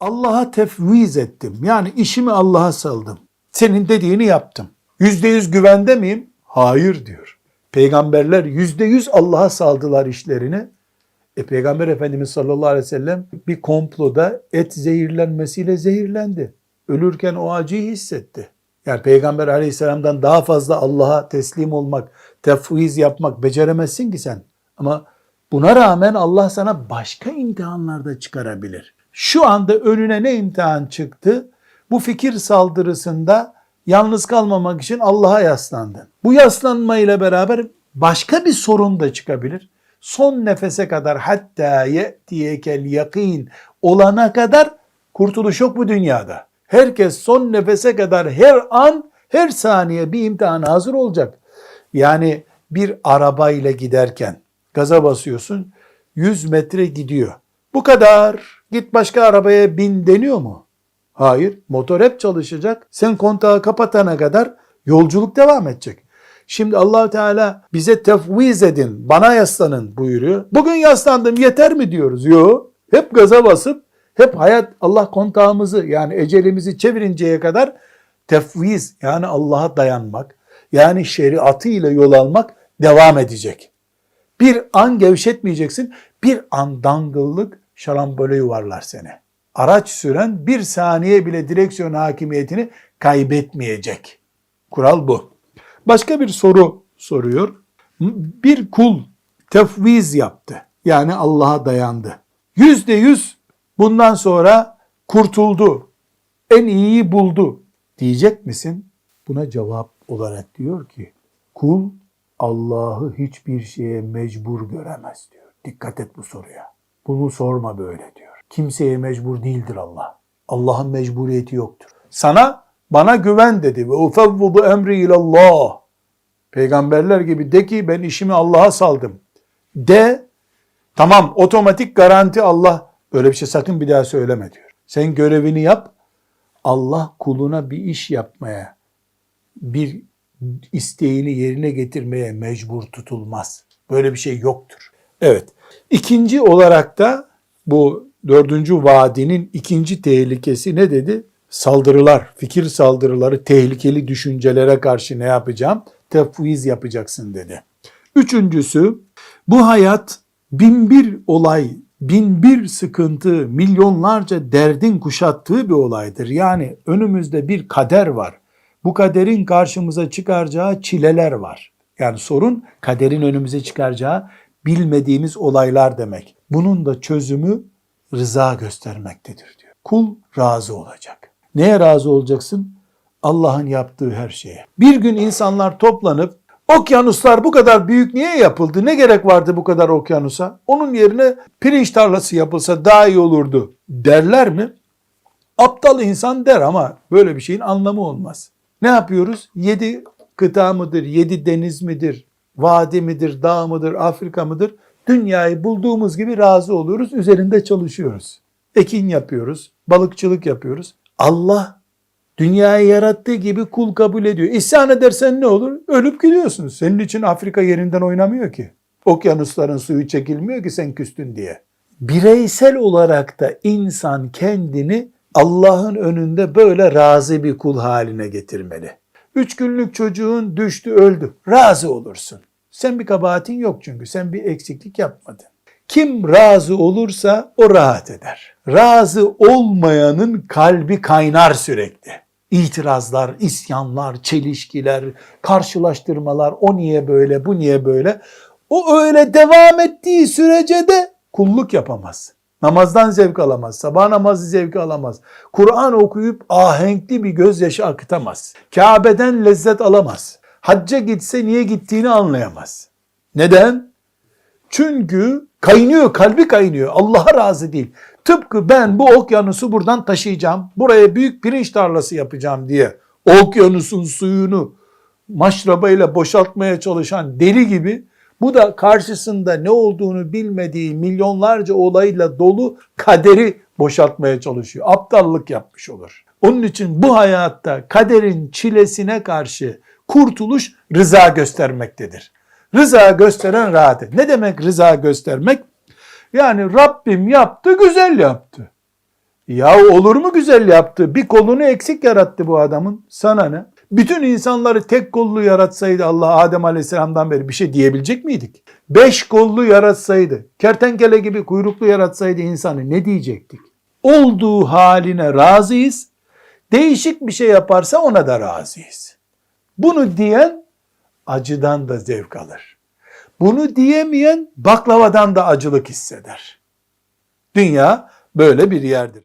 Allah'a tefviz ettim. Yani işimi Allah'a saldım. Senin dediğini yaptım. Yüzde yüz güvende miyim? Hayır diyor. Peygamberler yüzde yüz Allah'a saldılar işlerini. E, Peygamber Efendimiz sallallahu aleyhi ve sellem bir komploda et zehirlenmesiyle zehirlendi. Ölürken o acıyı hissetti. Yani Peygamber aleyhisselamdan daha fazla Allah'a teslim olmak, tefviz yapmak beceremezsin ki sen. Ama buna rağmen Allah sana başka imtihanlarda çıkarabilir. Şu anda önüne ne imtihan çıktı? Bu fikir saldırısında yalnız kalmamak için Allah'a yaslandın. Bu yaslanma ile beraber başka bir sorun da çıkabilir. Son nefese kadar hatta ye'tiyekel yakin olana kadar kurtuluş yok bu dünyada. Herkes son nefese kadar her an her saniye bir imtihana hazır olacak. Yani bir arabayla giderken gaza basıyorsun 100 metre gidiyor. Bu kadar git başka arabaya bin deniyor mu? Hayır. Motor hep çalışacak. Sen kontağı kapatana kadar yolculuk devam edecek. Şimdi Allahu Teala bize tefviz edin, bana yaslanın buyuruyor. Bugün yaslandım yeter mi diyoruz? Yok. Hep gaza basıp hep hayat Allah kontağımızı yani ecelimizi çevirinceye kadar tefviz yani Allah'a dayanmak yani şeriatı ile yol almak devam edecek. Bir an gevşetmeyeceksin. Bir an dangıllık şarambole yuvarlar seni. Araç süren bir saniye bile direksiyon hakimiyetini kaybetmeyecek. Kural bu. Başka bir soru soruyor. Bir kul tefviz yaptı. Yani Allah'a dayandı. Yüzde yüz bundan sonra kurtuldu. En iyiyi buldu. Diyecek misin? Buna cevap olarak diyor ki kul Allah'ı hiçbir şeye mecbur göremez diyor. Dikkat et bu soruya. Bunu sorma böyle diyor. Kimseye mecbur değildir Allah. Allah'ın mecburiyeti yoktur. Sana bana güven dedi ve ufevvudu emri ilallah. Peygamberler gibi de ki ben işimi Allah'a saldım. De tamam otomatik garanti Allah böyle bir şey sakın bir daha söyleme diyor. Sen görevini yap. Allah kuluna bir iş yapmaya, bir isteğini yerine getirmeye mecbur tutulmaz. Böyle bir şey yoktur. Evet. İkinci olarak da bu dördüncü vadinin ikinci tehlikesi ne dedi? Saldırılar, fikir saldırıları, tehlikeli düşüncelere karşı ne yapacağım? Tefviz yapacaksın dedi. Üçüncüsü, bu hayat bin bir olay, bin bir sıkıntı, milyonlarca derdin kuşattığı bir olaydır. Yani önümüzde bir kader var. Bu kaderin karşımıza çıkaracağı çileler var. Yani sorun kaderin önümüze çıkaracağı bilmediğimiz olaylar demek. Bunun da çözümü rıza göstermektedir diyor. Kul razı olacak. Neye razı olacaksın? Allah'ın yaptığı her şeye. Bir gün insanlar toplanıp okyanuslar bu kadar büyük niye yapıldı? Ne gerek vardı bu kadar okyanusa? Onun yerine pirinç tarlası yapılsa daha iyi olurdu derler mi? Aptal insan der ama böyle bir şeyin anlamı olmaz. Ne yapıyoruz? Yedi kıta mıdır, yedi deniz midir, vadi midir, dağ mıdır, Afrika mıdır? Dünyayı bulduğumuz gibi razı oluyoruz, üzerinde çalışıyoruz. Ekin yapıyoruz, balıkçılık yapıyoruz. Allah dünyayı yarattığı gibi kul kabul ediyor. İsyan edersen ne olur? Ölüp gidiyorsun. Senin için Afrika yerinden oynamıyor ki. Okyanusların suyu çekilmiyor ki sen küstün diye. Bireysel olarak da insan kendini Allah'ın önünde böyle razı bir kul haline getirmeli. Üç günlük çocuğun düştü öldü. Razı olursun. Sen bir kabahatin yok çünkü. Sen bir eksiklik yapmadın. Kim razı olursa o rahat eder. Razı olmayanın kalbi kaynar sürekli. İtirazlar, isyanlar, çelişkiler, karşılaştırmalar, o niye böyle, bu niye böyle. O öyle devam ettiği sürece de kulluk yapamaz. Namazdan zevk alamaz, sabah namazı zevk alamaz. Kur'an okuyup ahenkli bir gözyaşı akıtamaz. Kabe'den lezzet alamaz. Hacca gitse niye gittiğini anlayamaz. Neden? Çünkü kaynıyor, kalbi kaynıyor. Allah'a razı değil. Tıpkı ben bu okyanusu buradan taşıyacağım, buraya büyük pirinç tarlası yapacağım diye okyanusun suyunu maşrabayla boşaltmaya çalışan deli gibi bu da karşısında ne olduğunu bilmediği milyonlarca olayla dolu kaderi boşaltmaya çalışıyor. Aptallık yapmış olur. Onun için bu hayatta kaderin çilesine karşı kurtuluş rıza göstermektedir. Rıza gösteren rahat. Ne demek rıza göstermek? Yani Rabbim yaptı, güzel yaptı. Ya olur mu güzel yaptı? Bir kolunu eksik yarattı bu adamın. Sana ne? Bütün insanları tek kollu yaratsaydı Allah Adem Aleyhisselam'dan beri bir şey diyebilecek miydik? Beş kollu yaratsaydı, kertenkele gibi kuyruklu yaratsaydı insanı ne diyecektik? Olduğu haline razıyız. Değişik bir şey yaparsa ona da razıyız. Bunu diyen acıdan da zevk alır. Bunu diyemeyen baklavadan da acılık hisseder. Dünya böyle bir yerdir.